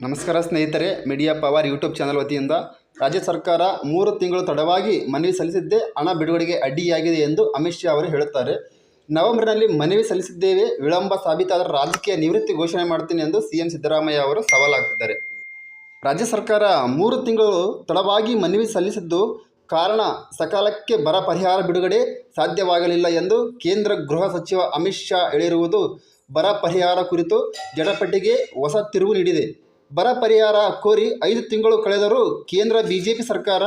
ನಮಸ್ಕಾರ ಸ್ನೇಹಿತರೆ media power YouTube channel ವತಿಯಿಂದ ರಾಜ್ಯ ಸರ್ಕಾರ ಮೂರು ತಿಂಗಳು ತಡವಾಗಿ ಮನವಿ ಸಲ್ಲಿಸಿದ್ದೇ ಹಣ ಬಿಡುಗಡೆಗೆ ಅಡ್ಡಿಯಾಗಿದೆ ಎಂದು ಅಮಿತ್ ಶಾ ಅವರು ಹೇಳುತ್ತಾರೆ. ನವೆಂಬರ್ನಲ್ಲಿ ಮನವಿ ಸಲ್ಲಿಸಿದ್ದೇವೆ, ವಿಳಂಬ ಸಾಬೀತಾದರೆ ರಾಜಕೀಯ ನಿವೃತ್ತಿ ಘೋಷಣೆ ಮಾಡ್ತೀನಿ ಎಂದು ಸಿಎಂ ಸಿದ್ದರಾಮಯ್ಯ ಅವರು ಸವಾಲಾಗ್ತಿದ್ದಾರೆ ರಾಜ್ಯ ಸರ್ಕಾರ ಮೂರು ತಿಂಗಳು ತಡವಾಗಿ ಮನವಿ ಸಲ್ಲಿಸಿದ್ದು ಕಾರಣ ಸಕಾಲಕ್ಕೆ ಬರ ಪರಿಹಾರ ಬಿಡುಗಡೆ ಸಾಧ್ಯವಾಗಲಿಲ್ಲ ಎಂದು ಕೇಂದ್ರ ಗೃಹ ಸಚಿವ ಅಮಿತ್ ಶಾ ಹೇಳಿರುವುದು ಬರ ಪರಿಹಾರ ಕುರಿತು ಜಡಪಟ್ಟಿಗೆ ಹೊಸ ತಿರುವು ನೀಡಿದೆ. ಬರ ಪರಿಹಾರ ಕೋರಿ ಐದು ತಿಂಗಳು ಕಳೆದರೂ ಕೇಂದ್ರ ಬಿಜೆಪಿ ಸರ್ಕಾರ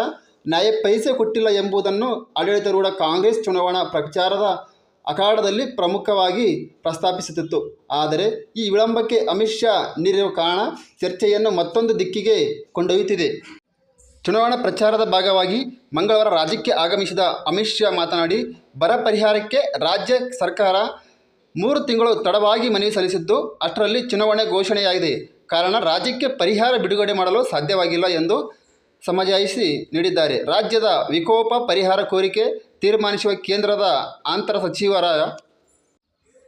ನ್ಯಾಯ ಪೈಸೆ ಕೊಟ್ಟಿಲ್ಲ ಎಂಬುದನ್ನು ಆಡಳಿತಾರೂಢ ಕಾಂಗ್ರೆಸ್ ಚುನಾವಣಾ ಪ್ರಚಾರದ ಅಖಾಡದಲ್ಲಿ ಪ್ರಮುಖವಾಗಿ ಪ್ರಸ್ತಾಪಿಸುತ್ತಿತ್ತು. ಆದರೆ ಈ ವಿಳಂಬಕ್ಕೆ ಅಮಿತ್ ಶಾ ನೀಡಿರುವ ಕಾರಣ ಚರ್ಚೆಯನ್ನು ಮತ್ತೊಂದು ದಿಕ್ಕಿಗೆ ಕೊಂಡೊಯ್ಯುತ್ತಿದೆ. ಚುನಾವಣಾ ಪ್ರಚಾರದ ಭಾಗವಾಗಿ ಮಂಗಳವಾರ ರಾಜ್ಯಕ್ಕೆ ಆಗಮಿಸಿದ ಅಮಿತ್ ಶಾ ಮಾತನಾಡಿ, ಬರ ಪರಿಹಾರಕ್ಕೆ ರಾಜ್ಯ ಸರ್ಕಾರ ಮೂರು ತಿಂಗಳು ತಡವಾಗಿ ಮನವಿ ಸಲ್ಲಿಸಿದ್ದು, ಅಷ್ಟರಲ್ಲಿ ಚುನಾವಣೆ ಘೋಷಣೆಯಾಗಿದೆ. ಕಾರಣ ರಾಜ್ಯಕ್ಕೆ ಪರಿಹಾರ ಬಿಡುಗಡೆ ಮಾಡಲು ಸಾಧ್ಯವಾಗಿಲ್ಲ ಎಂದು ಸಮಜಾಯಿಸಿ ನೀಡಿದ್ದಾರೆ. ರಾಜ್ಯದ ವಿಕೋಪ ಪರಿಹಾರ ಕೋರಿಕೆ ತೀರ್ಮಾನಿಸುವ ಕೇಂದ್ರದ ಆಂತರ ಸಚಿವರ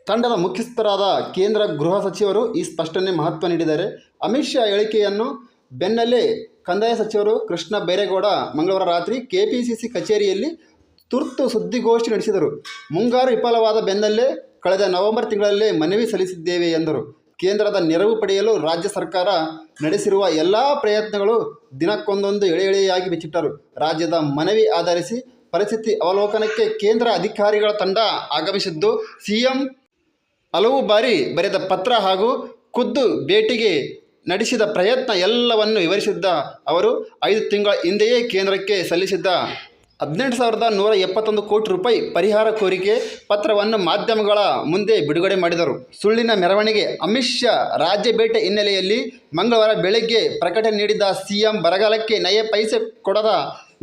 ತಂಡದ ಮುಖ್ಯಸ್ಥರಾದ ಕೇಂದ್ರ ಗೃಹ ಸಚಿವರು ಈ ಸ್ಪಷ್ಟನೆ ಮಹತ್ವ ನೀಡಿದ್ದಾರೆ. ಅಮಿತ್ ಶಾ ಹೇಳಿಕೆಯನ್ನು ಬೆನ್ನಲ್ಲೇ ಕಂದಾಯ ಸಚಿವರು ಕೃಷ್ಣ ಬೈರೇಗೌಡ ಮಂಗಳವಾರ ರಾತ್ರಿ ಕೆಪಿಸಿಸಿ ಕಚೇರಿಯಲ್ಲಿ ತುರ್ತು ಸುದ್ದಿಗೋಷ್ಠಿ ನಡೆಸಿದರು. ಮುಂಗಾರು ವಿಫಲವಾದ ಬೆನ್ನಲ್ಲೇ ಕಳೆದ ನವೆಂಬರ್ ತಿಂಗಳಲ್ಲೇ ಮನವಿ ಸಲ್ಲಿಸಿದ್ದೇವೆ ಎಂದರು. ಕೇಂದ್ರದ ನೆರವು ಪಡೆಯಲು ರಾಜ್ಯ ಸರ್ಕಾರ ನಡೆಸಿರುವ ಎಲ್ಲ ಪ್ರಯತ್ನಗಳು ದಿನಕ್ಕೊಂದೊಂದು ಎಳೆ ಎಳೆಯಾಗಿ ಬಿಚ್ಚಿಟ್ಟರು. ರಾಜ್ಯದ ಮನವಿ ಆಧರಿಸಿ ಪರಿಸ್ಥಿತಿ ಅವಲೋಕನಕ್ಕೆ ಕೇಂದ್ರ ಅಧಿಕಾರಿಗಳ ತಂಡ ಆಗಮಿಸಿದ್ದು, ಸಿಎಂ ಹಲವು ಬಾರಿ ಬರೆದ ಪತ್ರ ಹಾಗೂ ಖುದ್ದು ಭೇಟಿಗೆ ನಡೆಸಿದ ಪ್ರಯತ್ನ ಎಲ್ಲವನ್ನು ವಿವರಿಸಿದ್ದ ಅವರು, ಐದು ತಿಂಗಳ ಹಿಂದೆಯೇ ಕೇಂದ್ರಕ್ಕೆ ಸಲ್ಲಿಸಿದ್ದ ಹದಿನೆಂಟು ಸಾವಿರದ ನೂರ ಎಪ್ಪತ್ತೊಂದು ಕೋಟಿ ರೂಪಾಯಿ ಪರಿಹಾರ ಕೋರಿಕೆ ಪತ್ರವನ್ನು ಮಾಧ್ಯಮಗಳ ಮುಂದೆ ಬಿಡುಗಡೆ ಮಾಡಿದರು. ಸುಳ್ಳಿನ ಮೆರವಣಿಗೆ, ಅಮಿತ್ ಶಾ ರಾಜ್ಯ ಭೇಟೆ ಹಿನ್ನೆಲೆಯಲ್ಲಿ ಮಂಗಳವಾರ ಬೆಳಗ್ಗೆ ಪ್ರಕಟಣೆ ನೀಡಿದ್ದ ಸಿಎಂ ಬರಗಾಲಕ್ಕೆ ನಯ ಪೈಸೆ ಕೊಡದ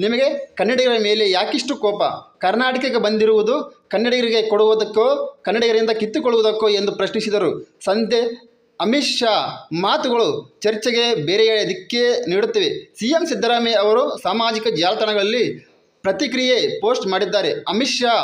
ನಿಮಗೆ ಕನ್ನಡಿಗರ ಮೇಲೆ ಯಾಕಿಷ್ಟು ಕೋಪ? ಕರ್ನಾಟಕಕ್ಕೆ ಬಂದಿರುವುದು ಕನ್ನಡಿಗರಿಗೆ ಕೊಡುವುದಕ್ಕೋ, ಕನ್ನಡಿಗರಿಂದ ಕಿತ್ತುಕೊಳ್ಳುವುದಕ್ಕೋ ಎಂದು ಪ್ರಶ್ನಿಸಿದರು. ಸಂತೆ ಅಮಿತ್ ಶಾ ಮಾತುಗಳು ಚರ್ಚೆಗೆ ಬೇರೆ ದಿಕ್ಕೇ ನೀಡುತ್ತಿವೆ. ಸಿಎಂ ಸಿದ್ದರಾಮಯ್ಯ ಅವರು ಸಾಮಾಜಿಕ ಜಾಲತಾಣಗಳಲ್ಲಿ ಪ್ರತಿಕ್ರಿಯೆ ಪೋಸ್ಟ್ ಮಾಡಿದ್ದಾರೆ. ಅಮಿತ್ ಶಾ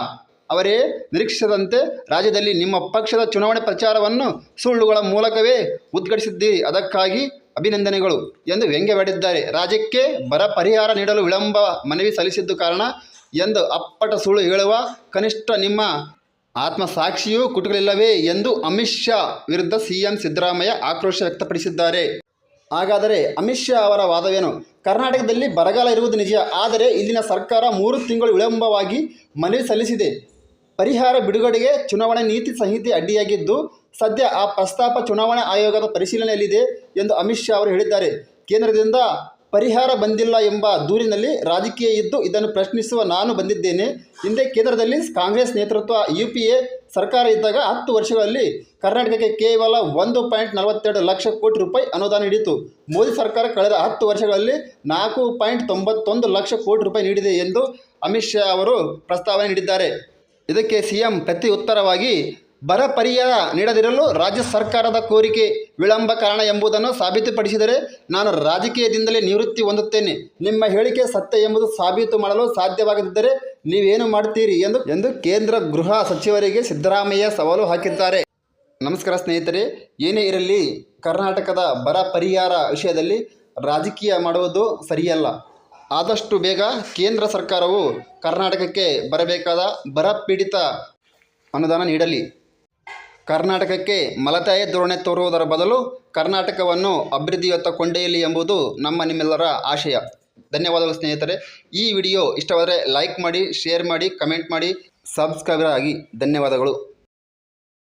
ಅವರೇ ನಿರೀಕ್ಷಿಸದಂತೆ ರಾಜ್ಯದಲ್ಲಿ ನಿಮ್ಮ ಪಕ್ಷದ ಚುನಾವಣೆ ಪ್ರಚಾರವನ್ನು ಸುಳ್ಳುಗಳ ಮೂಲಕವೇ ಉದ್ಘಾಟಿಸಿದ್ದೀರಿ. ಅದಕ್ಕಾಗಿ ಅಭಿನಂದನೆಗಳು ಎಂದು ವ್ಯಂಗ್ಯವಾಡಿದ್ದಾರೆ ರಾಜ್ಯಕ್ಕೆ ಬರ ಪರಿಹಾರ ನೀಡಲು ವಿಳಂಬ ಮನವಿ ಸಲ್ಲಿಸಿದ್ದು ಕಾರಣ ಎಂದು ಅಪ್ಪಟ ಸುಳ್ಳು ಹೇಳುವ ಕನಿಷ್ಠ ನಿಮ್ಮ ಆತ್ಮಸಾಕ್ಷಿಯೂ ಕುಟುಕಲಿಲ್ಲವೇ ಎಂದು ಅಮಿತ್ ಶಾ ವಿರುದ್ಧ ಸಿಎಂ ಸಿದ್ದರಾಮಯ್ಯ ಆಕ್ರೋಶ ವ್ಯಕ್ತಪಡಿಸಿದ್ದಾರೆ. ಹಾಗಾದರೆ ಅಮಿತ್ ಶಾ ಅವರ ವಾದವೇನು? ಕರ್ನಾಟಕದಲ್ಲಿ ಬರಗಾಲ ಇರುವುದು ನಿಜ, ಆದರೆ ಇಲ್ಲಿನ ಸರ್ಕಾರ ಮೂರು ತಿಂಗಳು ವಿಳಂಬವಾಗಿ ಮನವಿ ಸಲ್ಲಿಸಿದೆ. ಪರಿಹಾರ ಬಿಡುಗಡೆಗೆ ಚುನಾವಣೆ ನೀತಿ ಸಂಹಿತೆ ಅಡ್ಡಿಯಾಗಿದ್ದು, ಸದ್ಯ ಆ ಪ್ರಸ್ತಾಪ ಚುನಾವಣಾ ಆಯೋಗದ ಪರಿಶೀಲನೆಯಲ್ಲಿದೆ ಎಂದು ಅಮಿತ್ ಶಾ ಅವರು ಹೇಳಿದ್ದಾರೆ. ಕೇಂದ್ರದಿಂದ ಪರಿಹಾರ ಬಂದಿಲ್ಲ ಎಂಬ ದೂರಿನಲ್ಲಿ ರಾಜಕೀಯ ಇದ್ದು ಇದನ್ನು ಪ್ರಶ್ನಿಸುವ ನಾನು ಬಂದಿದ್ದೇನೆ. ಹಿಂದೆ ಕೇಂದ್ರದಲ್ಲಿ ಕಾಂಗ್ರೆಸ್ ನೇತೃತ್ವ ಯು ಪಿ ಎ ಸರ್ಕಾರ ಇದ್ದಾಗ ಹತ್ತು ವರ್ಷಗಳಲ್ಲಿ ಕರ್ನಾಟಕಕ್ಕೆ ಕೇವಲ ಒಂದು ಪಾಯಿಂಟ್ ನಲವತ್ತೆರಡು ಲಕ್ಷ ಕೋಟಿ ರೂಪಾಯಿ ಅನುದಾನ ನೀಡಿತು ಮೋದಿ ಸರ್ಕಾರ ಕಳೆದ ಹತ್ತು ವರ್ಷಗಳಲ್ಲಿ ನಾಲ್ಕು ಪಾಯಿಂಟ್ ತೊಂಬತ್ತೊಂದು ಲಕ್ಷ ಕೋಟಿ ರೂಪಾಯಿ ನೀಡಿದೆ ಎಂದು ಅಮಿತ್ ಶಾ ಅವರು ಪ್ರಸ್ತಾವನೆ ನೀಡಿದ್ದಾರೆ. ಇದಕ್ಕೆ ಸಿಎಂ ಪ್ರತಿ ಉತ್ತರವಾಗಿ ಬರ ಪರಿಹಾರ ನೀಡದಿರಲು ರಾಜ್ಯ ಸರ್ಕಾರದ ಕೋರಿಕೆ ವಿಳಂಬ ಕಾರಣ ಎಂಬುದನ್ನು ಸಾಬೀತುಪಡಿಸಿದರೆ ನಾನು ರಾಜಕೀಯದಿಂದಲೇ ನಿವೃತ್ತಿ ಹೊಂದುತ್ತೇನೆ. ನಿಮ್ಮ ಹೇಳಿಕೆ ಸತ್ಯ ಎಂಬುದು ಸಾಬೀತು ಮಾಡಲು ಸಾಧ್ಯವಾಗದಿದ್ದರೆ ನೀವೇನು ಮಾಡ್ತೀರಿ ಎಂದು ಎಂದು ಕೇಂದ್ರ ಗೃಹ ಸಚಿವರಿಗೆ ಸಿದ್ದರಾಮಯ್ಯ ಸವಾಲು ಹಾಕಿದ್ದಾರೆ. ನಮಸ್ಕಾರ ಸ್ನೇಹಿತರೆ, ಏನೇ ಇರಲಿ ಕರ್ನಾಟಕದ ಬರ ಪರಿಹಾರ ವಿಷಯದಲ್ಲಿ ರಾಜಕೀಯ ಮಾಡುವುದು ಸರಿಯಲ್ಲ. ಆದಷ್ಟು ಬೇಗ ಕೇಂದ್ರ ಸರ್ಕಾರವು ಕರ್ನಾಟಕಕ್ಕೆ ಬರಬೇಕಾದ ಬರ ಪೀಡಿತ ಅನುದಾನ ನೀಡಲಿ. ಕರ್ನಾಟಕಕ್ಕೆ ಮಲತಾಯ ಧೋರಣೆ ತೋರುವುದರ ಬದಲು ಕರ್ನಾಟಕವನ್ನು ಅಭಿವೃದ್ಧಿಯತ್ತ ಕೊಂಡೊಯ್ಯಲಿ ಎಂಬುದು ನಮ್ಮ ನಿಮ್ಮೆಲ್ಲರ ಆಶಯ. ಧನ್ಯವಾದಗಳು ಸ್ನೇಹಿತರೆ. ಈ ವಿಡಿಯೋ ಇಷ್ಟವಾದರೆ ಲೈಕ್ ಮಾಡಿ, ಶೇರ್ ಮಾಡಿ, ಕಮೆಂಟ್ ಮಾಡಿ. ಸಬ್ಸ್ಕ್ರೈಬರ್ ಆಗಿ. ಧನ್ಯವಾದಗಳು.